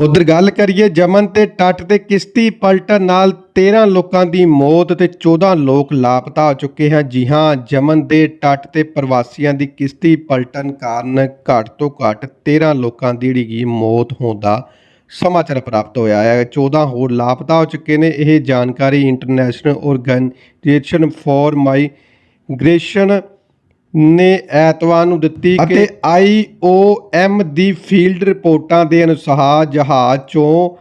ਉਧਰ ਗੱਲ ਕਰੀਏ ਜਮਨ ਤੇ ਟੱਟ ਤੇ ਕਿਸ਼ਤੀ ਪਲਟਣ ਨਾਲ 13 ਲੋਕਾਂ ਦੀ ਮੌਤ ਤੇ 14 ਲੋਕ ਲਾਪਤਾ ਹੋ ਚੁੱਕੇ ਹਨ। ਜੀ ਹਾਂ, ਜਮਨ ਦੇ ਟੱਟ ਤੇ ਪ੍ਰਵਾਸੀਆਂ ਦੀ ਕਿਸ਼ਤੀ ਪਲਟਣ ਕਾਰਨ ਘੱਟ ਤੋਂ ਘੱਟ 13 ਲੋਕਾਂ ਦੀ ਜਿਹੜੀ ਗੀ ਮੌਤ ਹੋਣ ਦਾ ਸਮਾਚਾਰ ਪ੍ਰਾਪਤ ਹੋਇਆ ਹੈ। 14 ਹੋਰ ਲਾਪਤਾ ਹੋ ਚੁੱਕੇ ਨੇ। ਇਹ ਜਾਣਕਾਰੀ ਇੰਟਰਨੈਸ਼ਨਲ ਆਰਗੇਨਾਈਜੇਸ਼ਨ ਫਾਰ ਮਾਈਗ੍ਰੇਸ਼ਨ ਨੇ ਐਤਵਾਰ ਨੂੰ ਦਿੱਤੀ ਅਤੇ ਆਈਓਐਮ ਦੀ ਫੀਲਡ ਰਿਪੋਰਟਾਂ ਦੇ ਅਨੁਸਾਰ ਜਹਾਜ਼ ਚੋਂ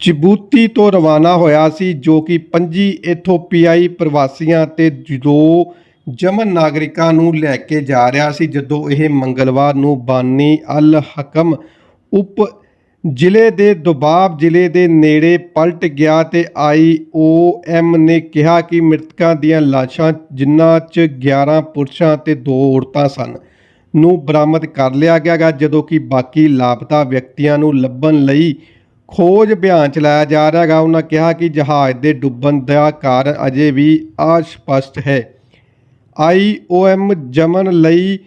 ਜਿਬੂਤੀ ਤੋਂ ਰਵਾਨਾ ਹੋਇਆ ਸੀ, ਜੋ ਕਿ 25 ਇਥੋਪੀਆਈ ਪ੍ਰਵਾਸੀਆਂ ਤੇ ਦੋ ਜਮਨ ਨਾਗਰਿਕਾਂ ਨੂੰ ਲੈ ਕੇ ਜਾ ਰਿਹਾ ਸੀ, ਜਦੋਂ ਇਹ ਮੰਗਲਵਾਰ ਨੂੰ ਬਾਨੀ ਅਲ ਹਕਮ ਉਪ ਜ਼ਿਲ੍ਹੇ ਦੇ ਦੁਬਾਬ ਜ਼ਿਲ੍ਹੇ ਦੇ ਨੇੜੇ ਪਲਟ ਗਿਆ ਤੇ ਆਈਓਐਮ ਨੇ ਕਿਹਾ ਕਿ ਮ੍ਰਿਤਕਾਂ ਦੀਆਂ ਲਾਸ਼ਾਂ ਜਿਨ੍ਹਾਂ 'ਚ 11 ਪੁਰਸ਼ਾਂ ਤੇ 2 ਔਰਤਾਂ ਸਨ ਨੂੰ ਬਰਾਮਦ ਕਰ ਲਿਆ ਗਿਆ ਗਾ ਜਦੋਂ ਕਿ ਬਾਕੀ ਲਾਪਤਾ ਵਿਅਕਤੀਆਂ ਨੂੰ ਲੱਭਣ ਲਈ ਖੋਜ ਅਭਿਆਨ ਚਲਾਇਆ ਜਾ ਰਿਹਾ ਗਾ ਉਹਨਾਂ ਕਿਹਾ ਕਿ ਜਹਾਜ਼ ਦੇ ਡੁੱਬਣ ਦਾ ਕਾਰਨ ਅਜੇ ਵੀ ਅਸਪਸ਼ਟ ਹੈ। ਆਈਓਐਮ ਜਮਨ ਲਈ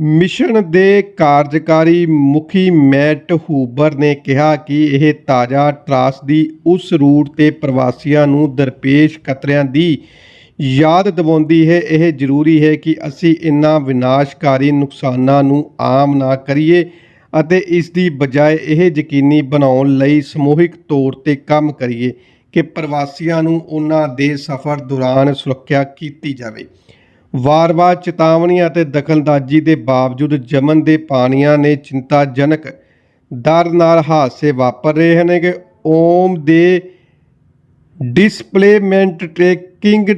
ਮਿਸ਼ਨ ਦੇ ਕਾਰਜਕਾਰੀ ਮੁਖੀ ਮੈਟ ਹੂਬਰ ਨੇ ਕਿਹਾ ਕਿ ਇਹ ਤਾਜ਼ਾ ਤਰਾਸਦੀ ਉਸ ਰੂਟ ਤੇ ਪ੍ਰਵਾਸੀਆਂ ਨੂੰ ਦਰਪੇਸ਼ ਖਤਰਿਆਂ ਦੀ ਯਾਦ ਦਿਵਾਉਂਦੀ ਹੈ। ਇਹ ਜ਼ਰੂਰੀ ਹੈ ਕਿ ਅਸੀਂ ਇਨ੍ਹਾਂ ਵਿਨਾਸ਼ਕਾਰੀ ਨੁਕਸਾਨਾਂ ਨੂੰ ਆਮ ਨਾ ਕਰੀਏ ਅਤੇ ਇਸ ਦੀ ਬਜਾਏ ਇਹ ਯਕੀਨੀ ਬਣਾਉਣ ਲਈ ਸਮੂਹਿਕ ਤੌਰ ਤੇ ਕੰਮ ਕਰੀਏ ਕਿ ਪ੍ਰਵਾਸੀਆਂ ਨੂੰ ਉਹਨਾਂ ਦੇ ਸਫ਼ਰ ਦੌਰਾਨ ਸੁਰੱਖਿਆ ਕੀਤੀ ਜਾਵੇ। ਵਾਰ-ਵਾਰ ਚੇਤਾਵਨੀਆਂ ਅਤੇ ਦਖਲਅੰਦਾਜ਼ੀ ਦੇ ਬਾਵਜੂਦ ਜਮਨ ਦੇ ਪਾਣੀਆਂ ਨੇ ਚਿੰਤਾਜਨਕ ਦਰ ਨਾਲ ਹਾਦਸੇ ਵਾਪਰ ਰਹੇ ਹਨ ਕਿ ਓਮ ਦੇ ਡਿਸਪਲੇਮੈਂਟ ਟ੍ਰੈਕਿੰਗ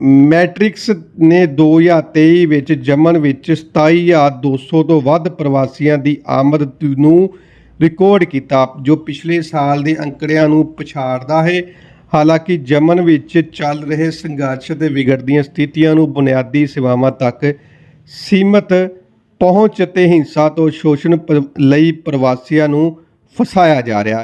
ਮੈਟ੍ਰਿਕਸ ਨੇ 2023 ਵਿੱਚ ਜਮਨ ਵਿੱਚ 27200 ਤੋਂ ਵੱਧ ਪ੍ਰਵਾਸੀਆਂ ਦੀ ਆਮਦ ਨੂੰ ਰਿਕਾਰਡ ਕੀਤਾ, ਜੋ ਪਿਛਲੇ ਸਾਲ ਦੇ ਅੰਕੜਿਆਂ ਨੂੰ ਪਛਾੜਦਾ ਹੈ। ਹਾਲਾਂਕਿ ਜਮਨ ਵਿੱਚ ਚੱਲ ਰਹੇ ਸੰਘਰਸ਼ ਤੇ ਵਿਗੜਦੀਆਂ ਸਥਿਤੀਆਂ ਨੂੰ ਬੁਨਿਆਦੀ ਸੇਵਾਵਾਂ ਤੱਕ ਸੀਮਤ ਪਹੁੰਚ ਅਤੇ ਹਿੰਸਾ ਤੋਂ ਸ਼ੋਸ਼ਣ ਪ- ਲਈ ਪ੍ਰਵਾਸੀਆਂ ਨੂੰ ਫਸਾਇਆ ਜਾ ਰਿਹਾ